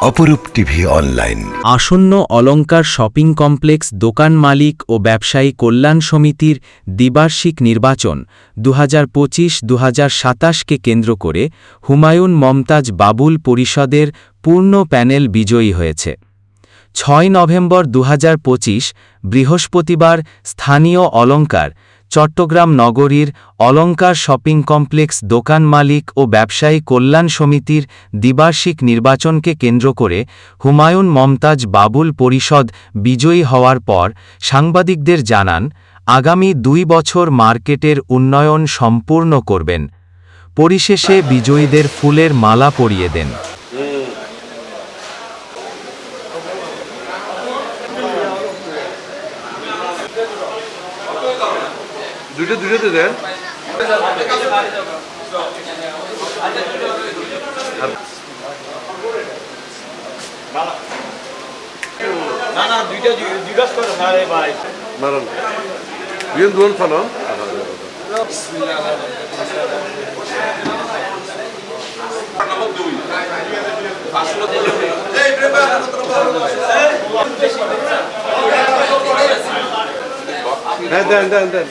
অপরূপ TV online. আসন্ন অলঙ্কার শপিং কমপ্লেক্স দোকান মালিক ও ব্যবসায়ী কল্যাণ সমিতির দ্বিবার্ষিক নির্বাচন দু হাজার পঁচিশ দু কে কেন্দ্র করে হুমায়ুন মমতাজ বাবুল পরিষদের পূর্ণ প্যানেল বিজয়ী হয়েছে। ছয় নভেম্বর দুহাজার পঁচিশ বৃহস্পতিবার স্থানীয় অলঙ্কার চট্টগ্রাম নগরীর অলঙ্কার শপিং কমপ্লেক্স দোকান মালিক ও ব্যবসায়ী কল্যাণ সমিতির দ্বিবার্ষিক নির্বাচনকে কেন্দ্র করে হুমায়ুন মমতাজ বাবুল পরিষদ বিজয়ী হওয়ার পর সাংবাদিকদের জানান, আগামী দুই বছর মার্কেটের উন্নয়ন সম্পূর্ণ করবেন। পরিশেষে বিজয়ীদের ফুলের মালা পরিয়ে দেন। দুটো দুটোতে দেন না না দুইটা জিজ্ঞাসা করো না রে ভাই মারান বিয়ন দুন ফানো হ্যাঁ দেন দেন দেন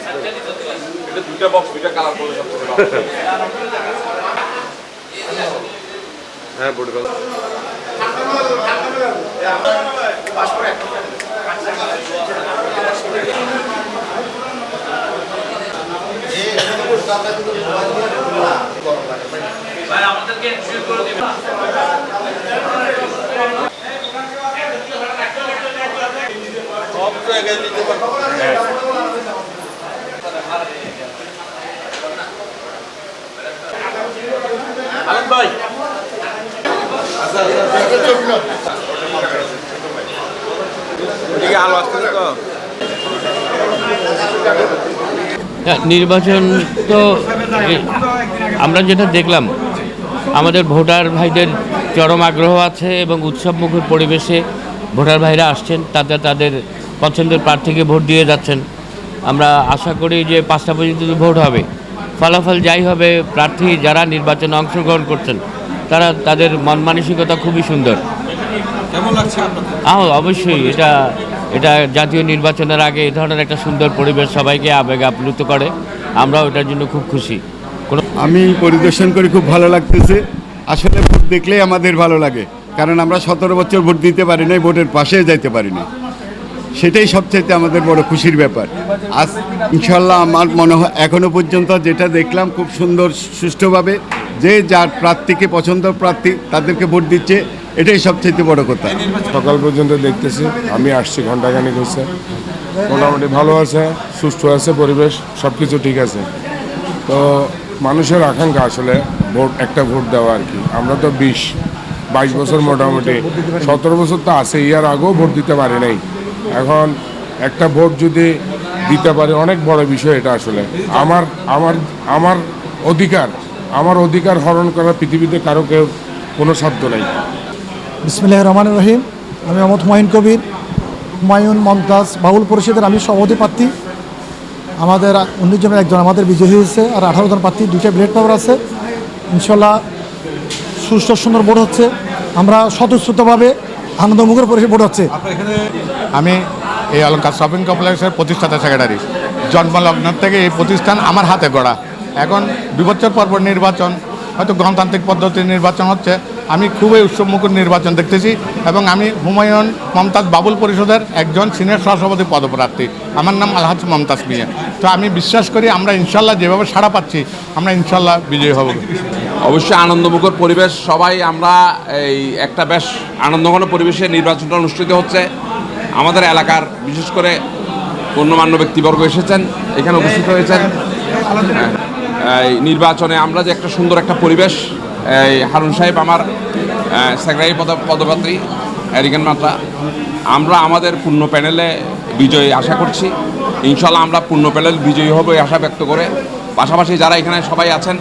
দুইটা বক্স দুইটা কালার করলে সবচেয়ে ভালো। হ্যাঁ বোর্ড কল সব জায়গায় দিতে পারব। আলম ভাই। হ্যাঁ, নির্বাচন তো আমরা যেটা দেখলাম আমাদের ভোটার ভাইদের চরম আগ্রহ আছে এবং উৎসবমুখর পরিবেশে ভোটার ভাইরা আসছেন তাতে তাদের পছন্দের প্রার্থীকে ভোট দিয়ে যাচ্ছেন। আমরা আশা করি যে পাঁচটা পর্যন্ত ভোট হবে। ফলাফল যাই হবে প্রার্থী যারা নির্বাচনে অংশগ্রহণ করছেন তারা তাদের মন মানসিকতা খুবই সুন্দর। আহ অবশ্যই এটা এটা জাতীয় নির্বাচনের আগে এ ধরনের একটা সুন্দর পরিবেশ সবাইকে আবেগ আপ্লুত করে। আমরাও এটার জন্য খুব খুশি। আমি পরিদর্শন করে খুব ভালো লাগতেছে। আসলে ভোট দেখলেই আমাদের ভালো লাগে। কারণ আমরা সতেরো বছর ভোট দিতে পারি নাই ভোটের পাশে যাইতে পারি না সেটাই সবচাইতে আমাদের বড় খুশির ব্যাপার। আজ ইনশাল্লাহ আমার মনে হয় এখনও পর্যন্ত যেটা দেখলাম খুব সুন্দর, সুষ্ঠুভাবে যে যার প্রার্থীকে পছন্দ প্রার্থী তাদেরকে ভোট দিচ্ছে, এটাই সবচাইতে বড় কথা। সকাল পর্যন্ত দেখতেছি, আমি আসছি ঘন্টাখানিক হয়েছে মোটামুটি ভালো আছে, সুস্থ আছে, পরিবেশ সব কিছু ঠিক আছে। তো মানুষের আকাঙ্ক্ষা আসলে ভোট, একটা ভোট দেওয়া আর কি। আমরা তো বিশ, বাইশ বছর মোটামুটি। সতেরো বছর তো আছে, ইয়ার আগেও ভোট দিতে পারি নাই। এখন একটা ভোট যদি দিতে পারে, অনেক বড় বিষয় এটা আসলে। আমার আমার আমার অধিকার আমার অধিকার হরণ করা পৃথিবীতে কারও কেউ, কোনো সাধ্য নাই। বিসমিল্লাহ রহমান রহিম। আমি মোহাম্মদ হুমায়ুন কবির। হুমায়ুন মমতাজ বাউল পরিষদের আমি সভাপতি প্রার্থী। আমাদের উনিশ জনের একজন আমাদের বিজয়ী হয়েছে আর আঠারো জন প্রার্থী, দুইটা ব্লেড পাওয়ার আছে। ইনশাল্লাহ সুস্থ সুন্দর ভোট হচ্ছে। আমরা স্বতঃস্ফূর্তভাবে আনন্দমুখের পরিষদ ভোট হচ্ছে। আমি এই অলঙ্কার শপিং কমপ্লেক্সের প্রতিষ্ঠাতা সেক্রেটারি। জন্মলগ্ন থেকে এই প্রতিষ্ঠান আমার হাতে গড়া। এখন দুই বছর পর পর নির্বাচন, হয়তো গণতান্ত্রিক পদ্ধতির নির্বাচন হচ্ছে। আমি খুবই উৎসবমুখর নির্বাচন দেখতেছি এবং আমি হুমায়ুন মমতাজ বাবুল পরিষদের একজন সিনিয়র সহসভাপতি পদপ্রার্থী। আমার নাম আলহাজ মমতাজ মিয়া। তো আমি বিশ্বাস করি আমরা ইনশাল্লাহ যেভাবে সাড়া পাচ্ছি আমরা ইনশাল্লাহ বিজয়ী হব। অবশ্যই আনন্দমুখর পরিবেশ সবাই আমরা এই একটা বেশ আনন্দঘন পরিবেশে নির্বাচনটা অনুষ্ঠিত হচ্ছে। আমাদের এলাকার বিশেষ করে গণ্যমান্য ব্যক্তিবর্গ এসেছেন এখানে উপস্থিত হয়েছেন। হ্যাঁ, এই নির্বাচনে আমরা যে একটা সুন্দর একটা পরিবেশ এই হারুন সাহেব আমার সেক্রেটারি পদ পদপাত্রী এরিগান মাত্রা। আমরা আমাদের পূর্ণ প্যানেলে বিজয়ী আশা করছি। ইনশাল্লাহ আমরা পূর্ণ প্যানেল বিজয়ী হব এই আশা ব্যক্ত করে। পাশাপাশি যারা এখানে সবাই আছেন,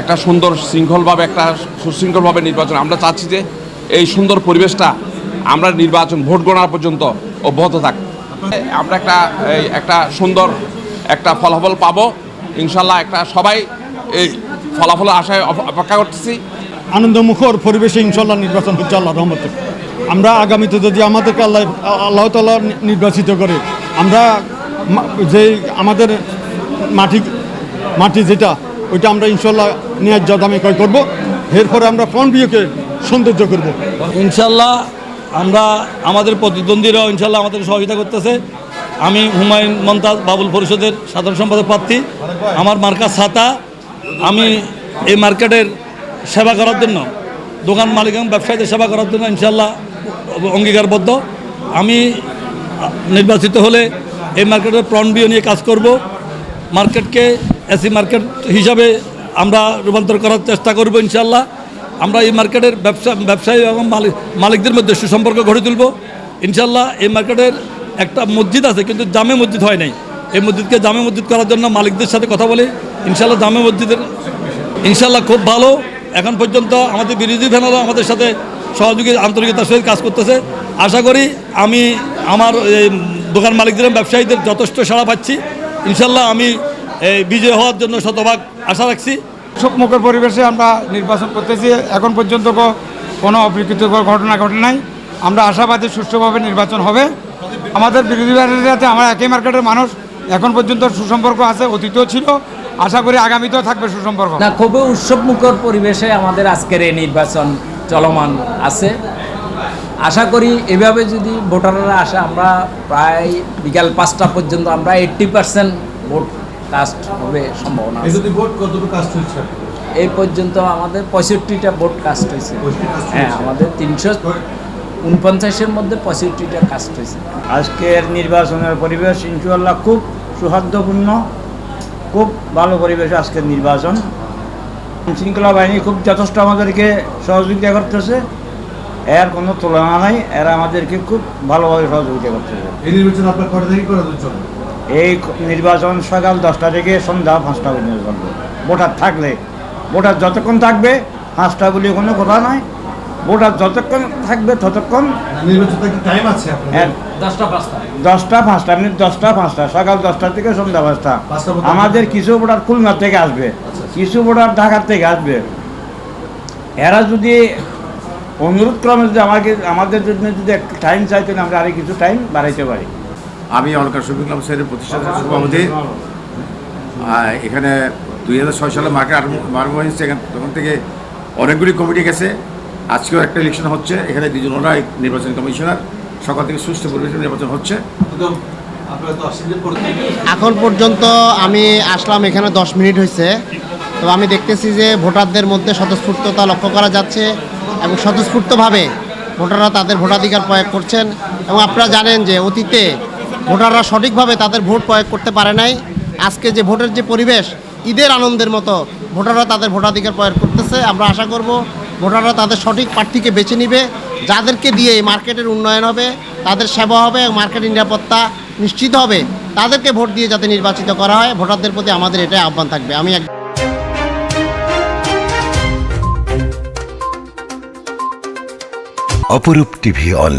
একটা সুন্দর শৃঙ্খলভাবে, একটা সুশৃঙ্খলভাবে নির্বাচন। আমরা চাচ্ছি যে এই সুন্দর পরিবেশটা আমরা নির্বাচন, ভোট গণনা পর্যন্ত অব্যাহত থাক। আমরা একটা একটা সুন্দর একটা ফলাফল পাবো। ইনশাল্লাহ একটা সবাই এই ফলাফল আশায় অপেক্ষা করতেছি। আনন্দমুখর পরিবেশে ইনশাল্লাহ নির্বাচন হচ্ছে আল্লাহ রহমতে। আমরা আগামীতে যদি আমাদেরকে আল্লাহ আল্লাহ তাল্লাহ নির্বাচিত করে আমরা যে আমাদের মাটি মাটি যেটা ওইটা আমরা ইনশাল্লাহ ন্যায্য দামে ক্রয় করব। এরপরে আমরা ফোন বিয়েকে সৌন্দর্য করব। ইনশাল্লাহ আমরা আমাদের প্রতিদ্বন্দ্বীরাও ইনশাল্লাহ আমাদের সহযোগিতা করতেছে। আমি হুমায়ুন মমতাজ বাবুল পরিষদের সাধারণ সম্পাদক প্রার্থী। আমার মার্কা ছাতা আমি এই মার্কেটের সেবা করার জন্য, দোকান মালিক এবং ব্যবসায়ীদের সেবা করার জন্য ইনশাল্লাহ অঙ্গীকারবদ্ধ। আমি নির্বাচিত হলে এই মার্কেটের প্রণবিও নিয়ে কাজ করব। মার্কেটকে এসি মার্কেট হিসাবে আমরা রূপান্তর করার চেষ্টা করব ইনশাল্লাহ আমরা এই মার্কেটের ব্যবসা, ব্যবসায়ী এবং মালিক, মালিকদের মধ্যে সুসম্পর্ক গড়ে তুলব। ইনশাল্লাহ এই মার্কেটের একটা মসজিদ আছে, কিন্তু জামে মসজিদ হয় নাই। এই মসজিদকে জামে মসজিদ করার জন্য মালিকদের সাথে কথা বলি। ইনশাল্লাহ জামে মসজিদের ইনশাল্লাহ খুব ভালো। এখন পর্যন্ত আমাদের বিরোধী প্যানেলও আমাদের সাথে সহযোগী, আন্তরিকতার সহিত কাজ করতেছে। আশা করি আমি আমার দোকান মালিকদের ব্যবসায়ীদের যথেষ্ট সাড়া পাচ্ছি। ইনশাল্লাহ আমি বিজয় হওয়ার জন্য শতভাগ আশা রাখছি। উৎসবমুখর পরিবেশে আমরা নির্বাচন করতেছি। এখন পর্যন্ত কোনো অপ্রীতিকর ঘটনা ঘটে নাই। আমরা আশাবাদী সুষ্ঠুভাবে নির্বাচন হবে। আমাদের বিরোধী আমরা একই মার্কেটের মানুষ এখন পর্যন্ত সুসম্পর্ক আছে অতীতও ছিল। আশা করি আগামীতেও থাকবে সুসম্পর্ক। না খুবই উৎসবমুখর পরিবেশে আমাদের আজকের এই নির্বাচন চলমান আছে। আশা করি এভাবে যদি ভোটাররা আসে আমরা প্রায় বিকাল পাঁচটা পর্যন্ত আমরা এইট্টি পার্সেন্ট ভোট কাস্ট হবে সম্ভাবনা আছে। ভোট কতটুকু কাজ চলছে এই পর্যন্ত আমাদের পঁয়ষট্টিটা ভোট কাস্ট হয়েছে। হ্যাঁ আমাদের তিনশো উনপঞ্চাশের মধ্যে পঁয়ষট্টিটা কাস্ট হয়েছে। আজকের নির্বাচনের পরিবেশ ইনশাল্লাহ খুব সৌহার্দ্যপূর্ণ খুব ভালো পরিবেশ আজকের নির্বাচন। শৃঙ্খলা বাহিনী খুব যথেষ্ট আমাদেরকে সহযোগিতা করতেছে। এর কোনো তুলনা নাই এরা আমাদেরকে খুব ভালোভাবে সহযোগিতা করতেছে। এই নির্বাচন আপনার কটা থেকে করা চলে? এই নির্বাচন সকাল দশটা থেকে সন্ধ্যা পাঁচটা পর্যন্ত চলবে। ভোটার থাকলে ভোটার যতক্ষণ থাকবে পাঁচটা বলে কোনো কথা নাই। ভোটার যতক্ষণ থাকবে ততক্ষণ টাইম আছে আপনার দশটা পাঁচটা। মিনিট দশটা পাঁচটা সকাল দশটা থেকে সন্ধ্যা পাঁচটা। আমাদের কিছু ভোটার খুলনা থেকে আসবে। কিছু ভোটার ঢাকার থেকে আসবে। এরা যদি অনুরোধ ক্রমে যদি আমাকে আমাদের জন্য যদি একটু টাইম তাহলে আমরা আরও কিছু টাইম বাড়াইতে পারি। আমি অলকার শফিক ক্লাব সাইডের প্রতিষ্ঠাতা সভাপতি। এখানে দুই হাজার ছয় সালে মার্কেট আরম্ভ হয়েছে তখন থেকে অনেকগুলি কমিটি গেছে। আজকেও একটা ইলেকশন হচ্ছে এখানে দুজন ওনারা নির্বাচন কমিশনার সকাল থেকে সুস্থ পরিবেশে নির্বাচন হচ্ছে। এখন পর্যন্ত আমি আসলাম এখানে দশ মিনিট হয়েছে। তো আমি দেখতেছি যে ভোটারদের মধ্যে স্বতঃস্ফূর্ততা লক্ষ্য করা যাচ্ছে এবং স্বতঃস্ফূর্তভাবে ভোটাররা তাদের ভোটাধিকার প্রয়োগ করছেন এবং আপনারা জানেন যে অতীতে ভোটাররা সঠিকভাবে তাদের ভোট প্রয়োগ করতে পারে নাই। আজকে যে ভোটের যে পরিবেশ ঈদের আনন্দের মতো ভোটাররা তাদের ভোটাধিকার প্রয়োগ করতেছে। আমরা আশা করব ভোটাররা তাদের সঠিক প্রার্থীকে বেছে নিবে, যাদেরকে দিয়ে এই মার্কেটের উন্নয়ন হবে, তাদের সেবা হবে মার্কেটের নিরাপত্তা নিশ্চিত হবে, তাদেরকে ভোট দিয়ে যাতে নির্বাচিত করা হয়, ভোটারদের প্রতি আমাদের এটাই আহ্বান থাকবে। আমি এক অপরূপ টিভি অনলাইন।